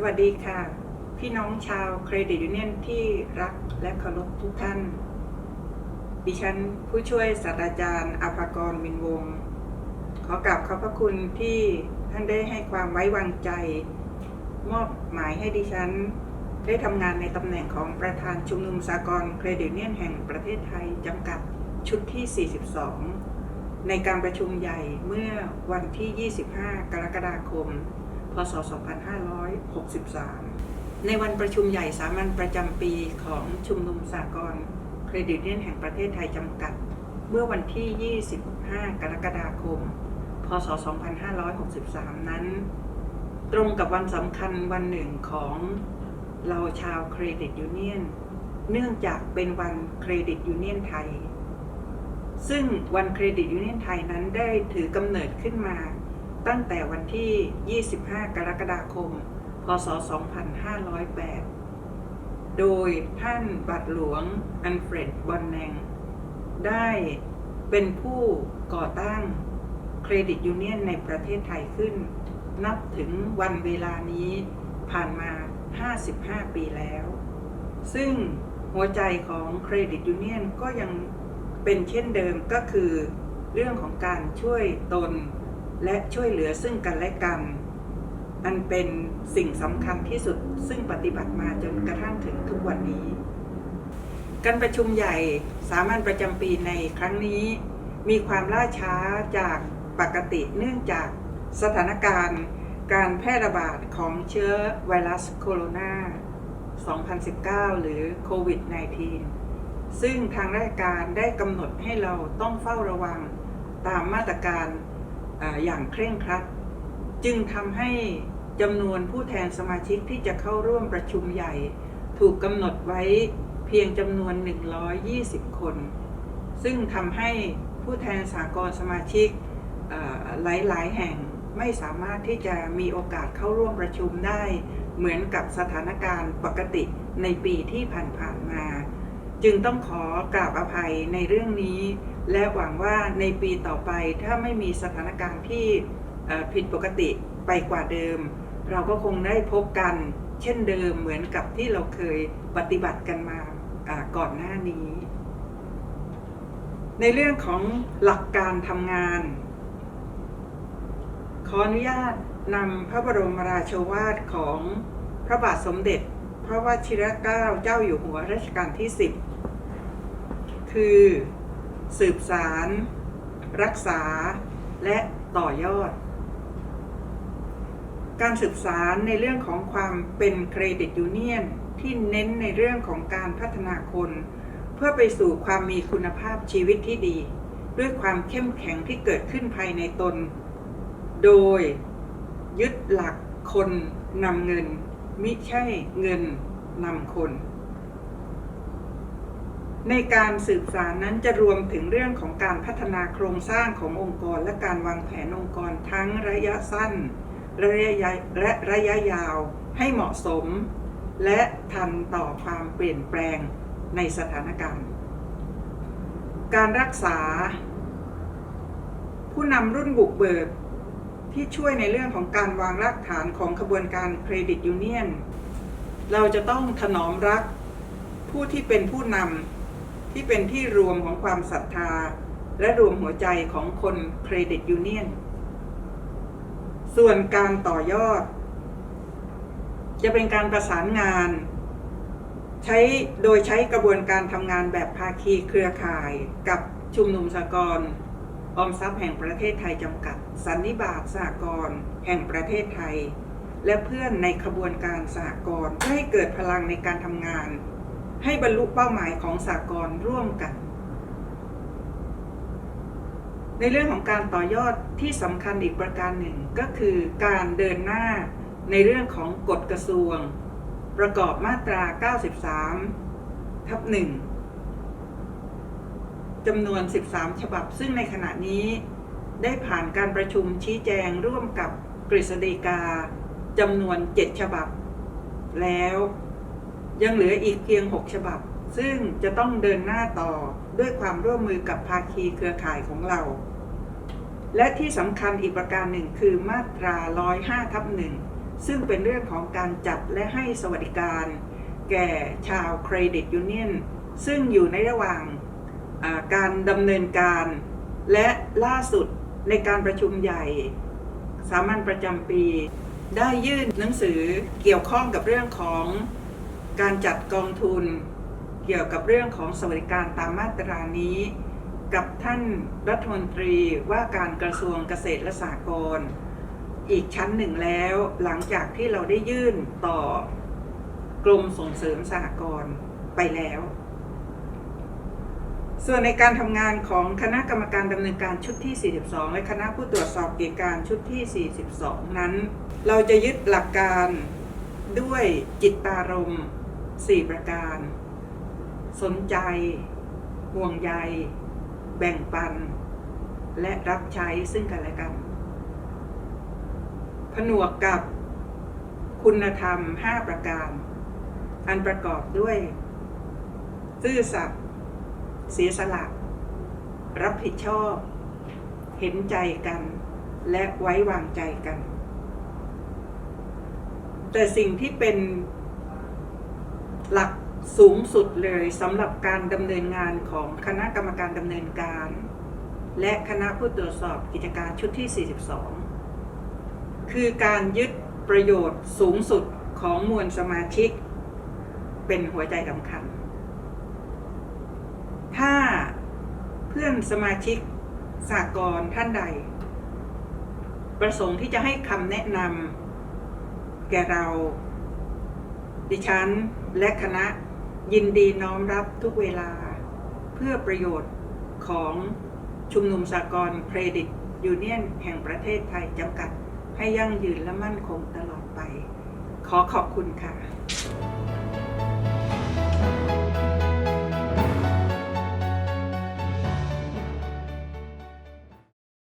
สวัสดีค่ะ พี่น้องชาวเครดิตยูเนียนที่รักและเคารพทุกท่าน ดิฉันผู้ช่วยศาสตราจารย์อภากรมินวงศ์ขอกราบขอบพระคุณที่ท่านได้ให้ความไว้วางใจ มอบหมายให้ดิฉัน ได้ทำงานในตำแหน่งของประธานชุมนุมสากลเครดิตยูเนียนแห่งประเทศไทยจำกัดชุดที่ 42 ในการประชุมใหญ่เมื่อวันที่ 25 กรกฎาคม ศ 2563 ในวันประชุมใหญ่สามัญประจำปีของชุมนุมสากลเครดิตยูเนียนแห่งประเทศไทยจำกัด เมื่อวันที่ 25 กรกฎาคม พศ 2563 นั้น ตรงกับวันสำคัญวันหนึ่งของเราชาวเครดิตยูเนียน เนื่องจากเป็นวันเครดิตยูเนียนไทยซึ่งวันเครดิตยูเนียนไทยนั้นได้ถือกำเนิดขึ้นมา ตั้งแต่วันที่ 25 กรกฎาคม พศ 2508 โดยท่านบัตรหลวงอันเฟรดบอนแนงได้เป็นผู้ก่อตั้งเครดิตยูเนียนในประเทศไทยขึ้น นับถึงวันเวลานี้ผ่านมา 55 ปีแล้ว ซึ่งหัวใจของเครดิตยูเนียนก็ยังเป็นเช่นเดิมก็คือ เรื่องของการช่วยตน และช่วยเหลือซึ่งกันและกัน อันเป็นสิ่งสำคัญที่สุดซึ่งปฏิบัติมาจนกระทั่งถึงทุกวันนี้ การประชุมใหญ่สามัญประจำปีในครั้งนี้ มีความล่าช้าจากปกติเนื่องจากสถานการณ์การแพร่ระบาดของเชื้อไวรัสโคโรนา 2019 หรือโควิด -19 ซึ่งทางราชการได้กำหนดให้เราต้องเฝ้าระวังตามมาตรการ อย่างเคร่งครัด จึงทำให้จำนวนผู้แทนสมาชิกที่จะเข้าร่วมประชุมใหญ่ ถูกกำหนดไว้เพียงจำนวน 120 คน ซึ่งทำให้ผู้แทนสากลสมาชิกหลาย ๆ แห่งไม่สามารถที่จะมีโอกาสเข้าร่วมประชุมได้ เหมือนกับสถานการณ์ปกติในปีที่ผ่านๆมา จึงต้องขอกราบอภัยในเรื่องนี้ และหวังว่าในปีต่อไปถ้าไม่มีสถานการณ์ที่ผิดปกติไปกว่าเดิม เราก็คงได้พบกันเช่นเดิมเหมือนกับที่เราเคยปฏิบัติกันมาก่อนหน้านี้ ในเรื่องของหลักการทำงาน ขออนุญาตนำพระบรมราชวาทของพระบาทสมเด็จ พระวชิรเกล้าเจ้าอยู่หัวรัชกาลที่ 10 คือ สืบสาร รักษา และต่อยอด การศึกษารในเรื่องของความเป็นเครดิตยูเนียนที่เน้นในเรื่องของการพัฒนาคน เพื่อไปสู่ความมีคุณภาพชีวิตที่ดี ด้วยความเข้มแข็งที่เกิดขึ้นภายในตน โดยยึดหลักคนนำเงิน มิใช่เงินนำคน ในการสืบสารนั้นจะรวมถึงเรื่องของการพัฒนาโครงสร้างขององค์กร และการวางแผนองค์กรทั้งระยะสั้นระยะยและระยะยาวให้เหมาะสม และทันต่อความเปลี่ยนแปลงในสถานการณ์ การรักษา ผู้นำรุ่นบุกเบิกที่ช่วยในเรื่องของการวางรากฐานของขบวนการเครดิตยูเนียน เราจะต้องถนอมรักผู้ที่เป็นผู้นำ ที่เป็นที่รวมของความศรัทธา และรวมหัวใจของคนเครดิตยูเนียน ส่วนการต่อยอด จะเป็นการประสานงาน ใช้โดยใช้กระบวนการทำงานแบบภาคีเครือข่ายกับชุมนุมสากลออมทรัพย์แห่งประเทศไทยจำกัด สันนิบาตสหกรแห่งประเทศไทย และเพื่อนในขบวนการสหกรณ์เพื่อให้เกิดพลังในการทำงาน ให้บรรลุเป้าหมายของสากลร่วมกัน ในเรื่องของการต่อยอดที่สำคัญอีกประการหนึ่งก็คือการเดินหน้าในเรื่องของกฎกระทรวง ประกอบมาตรา 93 ทับ 1จำนวน 13 ฉบับ ซึ่งในขณะนี้ได้ผ่านการประชุมชี้แจงร่วมกับกฤษฎีกาจำนวน 7 ฉบับ แล้ว ยังเหลืออีกเพียง 6 ฉบับ ซึ่งจะต้องเดินหน้าต่อด้วยความร่วมมือกับภาคีเครือข่ายของเรา และที่สำคัญอีกประการหนึ่งคือมาตรา 105ทับหนึ่งซึ่งเป็นเรื่องของการจัดและให้สวัสดิการ แก่ชาวเครดิตยูเนียนซึ่งอยู่ในระหว่างาการดำเนินการ และล่าสุดในการประชุมใหญ่ สามัญประจำปี ได้ยื่นหนังสือเกี่ยวข้องกับเรื่องของ การจัดกองทุนเกี่ยวกับเรื่องของสวัสดิการตามมาตรานี้ กับท่านรัฐมนตรีว่าการกระทรวงเกษตรและสหกรณ์อีกชั้นหนึ่งแล้วหลังจากที่เราได้ยื่นต่อกรมส่งเสริมสหกรณ์ไปแล้ว ส่วนในการทำงานของคณะกรรมการดำเนินการชุดที่ 42 และคณะผู้ตรวจสอบกิจการชุดที่ 42 นั้น เราจะยึดหลักการด้วยจิตตารมณ์ 4ประการ สนใจ ห่วงใย แบ่งปัน และรับใช้ซึ่งกันและกัน ผนวกกับคุณธรรม5ประการ อันประกอบด้วย ซื่อสัตย์เสียสละ รับผิดชอบ เห็นใจกัน และไว้วางใจกัน แต่สิ่งที่เป็น หลักสูงสุดเลยสำหรับการดำเนินงานของคณะกรรมการดำเนินการ และคณะผู้ตรวจสอบกิจการชุดที่ 42 คือการยึดประโยชน์สูงสุดของมวลสมาชิก เป็นหัวใจสำคัญ ถ้าเพื่อนสมาชิกสากลท่านใด ประสงค์ที่จะให้คำแนะนำแก่เรา ดิฉันและคณะยินดีน้อมรับทุกเวลา เพื่อประโยชน์ของชุมนุมสากลเครดิตยูเนียนแห่งประเทศไทยจำกัด ให้ยั่งยืนและมั่นคงตลอดไป ขอขอบคุณค่ะ